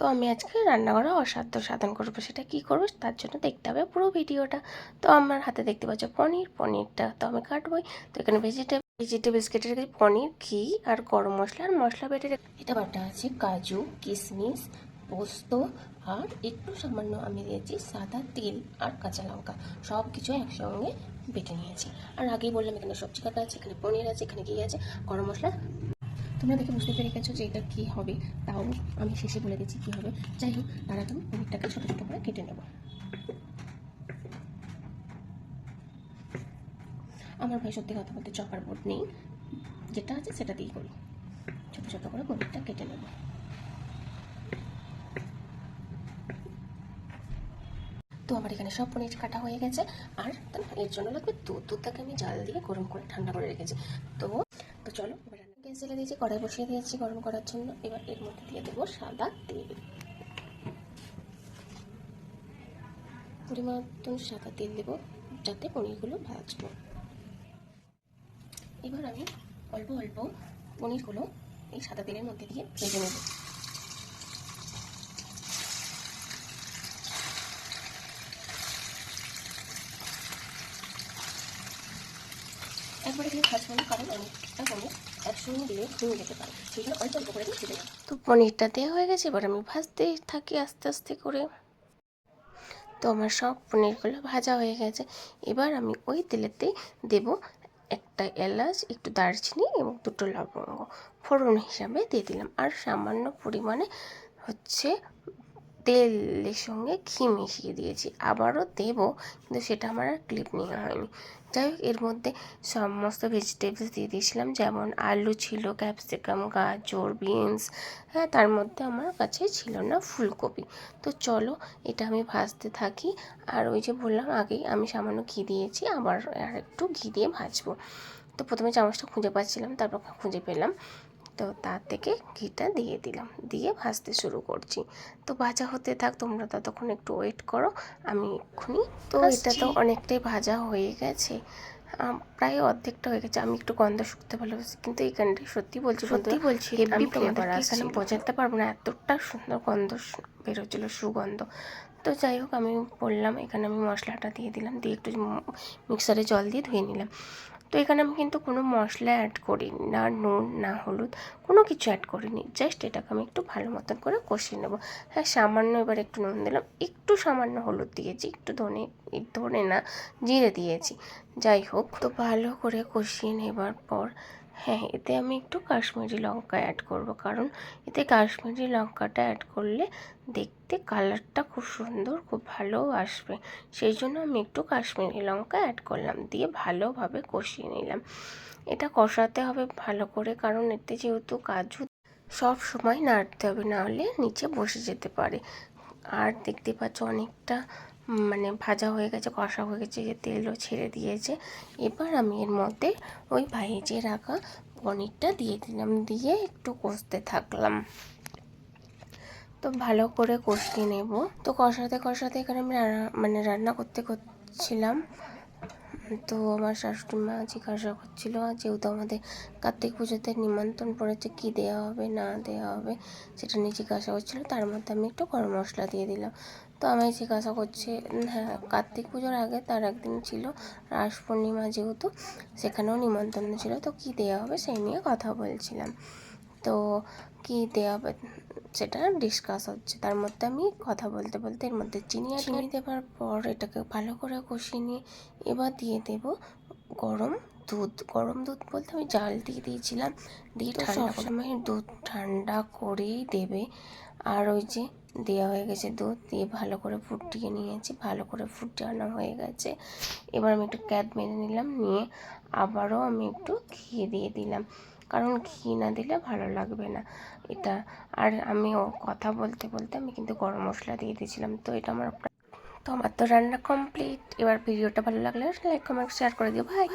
তো আমি আজকে রান্নাঘরে অসাধ্য সাধন করব। সেটা কি করব? তার জন্য দেখতে হবে পুরো ভিডিওটা। তো আমার হাতে দেখতে পাচ্ছ পনির। পনিরটা তো আমি কাটবই। তো এখানে ভেজিটেবল ভেজিটেবলস কেটে রেখেছি পনির, ঘি আর গরম মশলা আর মশলা বেটে এটা বাটা আছে কাজু কিশমিশ পোস্ত আর একটু সামান্য আমি দিয়েছি সাদা তেল আর কাঁচা লঙ্কা। সব কিছু একসঙ্গে বেটে নিয়েছি। আর আগেই বললাম এখানে সবজি কাটা আছে, এখানে পনির আছে, এখানে ঘি আছে, গরম মশলা তোমরা দেখে বুঝতে পেরে গেছো যে এটা কী হবে। তাও আমি শেষে বলে দিচ্ছি কী হবে। যাই হোক তার আগে আমি ছোটো ছোটো করে কেটে নেব। আমার ভাই সত্যি কথা বলতে চপার বোর্ড নেই। যেটা আছে সেটা দিয়েই করি। ছোটো ছোটো করে পনিরটা কেটে নেব। তো আমার এখানে সব পনির কাটা হয়ে গেছে। আর এর জন্য লাগবে দুধ। দুধটাকে আমি জাল দিয়ে গরম করে ঠান্ডা করে রেখেছি। তো তো চলো গ্যাস জ্বেলে দিয়েছি, কড়াই বসিয়ে দিয়েছি গরম করার জন্য। এবার এর মধ্যে দিয়ে দেবো সাদা তেল। পরিমাণ সাদা তেল দেবো, যাতে পনিরগুলো ভাজবো। এবার আমি অল্প অল্প পনিরগুলো এই সাদা তেলের মধ্যে দিয়ে ভেজে নেব। একবারে দিয়ে ভাজবো না, কারণ অনেকটা পনির তো পনিরটা দেওয়া হয়ে গেছে, এবার আমি ভাজতেই থাকি আস্তে আস্তে করে। তো আমার সব পনিরগুলো ভাজা হয়ে গেছে। এবার আমি ওই তেলেতেই দেব একটা এলাচ, একটু দারচিনি এবং দুটো লবঙ্গ। ফোড়ন হিসাবে দিয়ে দিলাম। আর সামান্য পরিমাণে হচ্ছে তেলের সঙ্গে ঘি মিশিয়ে দিয়েছি। আবারও দেবো, কিন্তু সেটা আমার আর ক্লিপ নেওয়া হয়নি। যাই হোক, এর মধ্যে সমস্ত ভেজিটেবলস দিয়ে দিয়েছিলাম, যেমন আলু ছিল ক্যাপসিকাম গাজর বিনস হ্যাঁ তার মধ্যে আমার কাছে ছিল না ফুলকপি। তো চলো, এটা আমি ভাজতে থাকি। আর ওই যে বললাম আগেই আমি সামান্য ঘি দিয়েছি, আবার আর একটু ঘি দিয়ে ভাজবো। তো প্রথমে চামচটা খুঁজে পাচ্ছিলাম, তারপর খুঁজে পেলাম। তো তার থেকে ঘিটা দিয়ে দিলাম। দিয়ে ভাজতে শুরু করছি। তো ভাজা হতে থাক তোমরা ততক্ষণ একটু ওয়েট করো আমি এক্ষুনি তো এটা তো অনেকটাই ভাজা হয়ে গেছে। প্রায় অর্ধেকটা হয়ে গেছে। আমি একটু গন্ধ শুকতে ভালোবাসি কিন্তু এখানটায় সত্যি বলছি সত্যি বলছি আমি তোমাদের এখানে বোঝাতে পারব না এতটা সুন্দর গন্ধ বেরোচ্ছিলো সুগন্ধ। তো যাই হোক আমি বললাম এখানে আমি মশলাটা দিয়ে দিলাম দিয়ে একটু মিক্সারে জল দিয়ে ধুয়ে নিলাম। তো এখানে আমি কিন্তু কোনো মশলা অ্যাড করিনি, না নুন, না হলুদ, কোনো কিছু অ্যাড করিনি। জাস্ট এটাকে আমি একটু ভালো মতন করে কষিয়ে নেব। হ্যাঁ সামান্য এবার একটু নুন দিলাম। একটু সামান্য হলুদ দিয়েছি, একটু ধনে ধনে না, জিরে দিয়েছি। যাই হোক, তো ভালো করে কষিয়ে নেবার পর হ্যাঁ এতে আমি একটু কাশ্মীরি লঙ্কা অ্যাড করব। কারণ এতে কাশ্মীরি লঙ্কাটা অ্যাড করলে দেখতে কালারটা খুব সুন্দর, খুব ভালো আসবে। সেই জন্য আমি একটু কাশ্মীরি লঙ্কা অ্যাড করলাম, দিয়ে ভালোভাবে কষিয়ে নিলাম। এটা কষাতে হবে ভালো করে, কারণ এতে যেহেতু কাজু সব সময় নাড়তে হবে নাহলে নিচে বসে যেতে পারে। আর দেখতে পাচ্ছ অনেকটা মানে ভাজা হয়ে গেছে, কষা হয়ে গেছে, যে তেলও ছেড়ে দিয়েছে। এবার আমি এর মধ্যে ওই ভাইজে রাখা পনিরটা দিয়ে দিলাম, দিয়ে একটু কষতে থাকলাম। তো ভালো করে কষিয়ে নেব। তো কষাতে কষাতে এখানে আমি মানে রান্না করতে করছিলাম। তো আমার শাশুড়ি মা জিজ্ঞাসা করছিল যেহেতু আমাদের কার্তিক পুজোতে নিমন্ত্রণ পড়েছে, কী দেওয়া হবে, না দেওয়া হবে সেটা নিয়ে জিজ্ঞাসা করছিল। তার মধ্যে আমি একটু গরম মশলা দিয়ে দিলাম। তো আমি জিজ্ঞাসা করছি হ্যাঁ কার্তিক পুজোর আগে তার একদিন ছিল, রাস পূর্ণিমা যেহেতু সেখানেও নিমন্ত্রণ ছিল, তো কী দেওয়া হবে সেই নিয়ে কথা বলছিলাম। তো কী দেওয়া হবে সেটা ডিসকাস হচ্ছে। তার মধ্যে আমি কথা বলতে বলতে এর মধ্যে চিনি আর চিনি দেওয়ার পর এটাকে ভালো করে কষিয়ে নিয়ে এবার দিয়ে দেব গরম দুধ। গরম দুধ বলতে আমি জাল দিয়ে দিয়েছিলাম। দিয়ে সবসময় দুধ ঠান্ডা করেই দেবে। আর ওই যে দেওয়া হয়ে গেছে দুধ দিয়ে ভালো করে ফুটিয়ে নিয়েছি ভালো করে ফুটানো হয়ে গেছে। এবার আমি একটু ক্যাদ মেরে নিলাম নিয়ে আবারও আমি একটু ঘি দিয়ে দিলাম। কারণ ঘি না দিলে ভালো লাগবে না। এটা আর আমি কথা বলতে বলতে আমি কিন্তু গরম মশলা দিয়ে দিয়েছিলাম, তো এটা আমার তো আমার তো রান্না কমপ্লিট এবার ভিডিওটা ভালো লাগলে লাইক কমেন্ট শেয়ার করে দিও। ভাই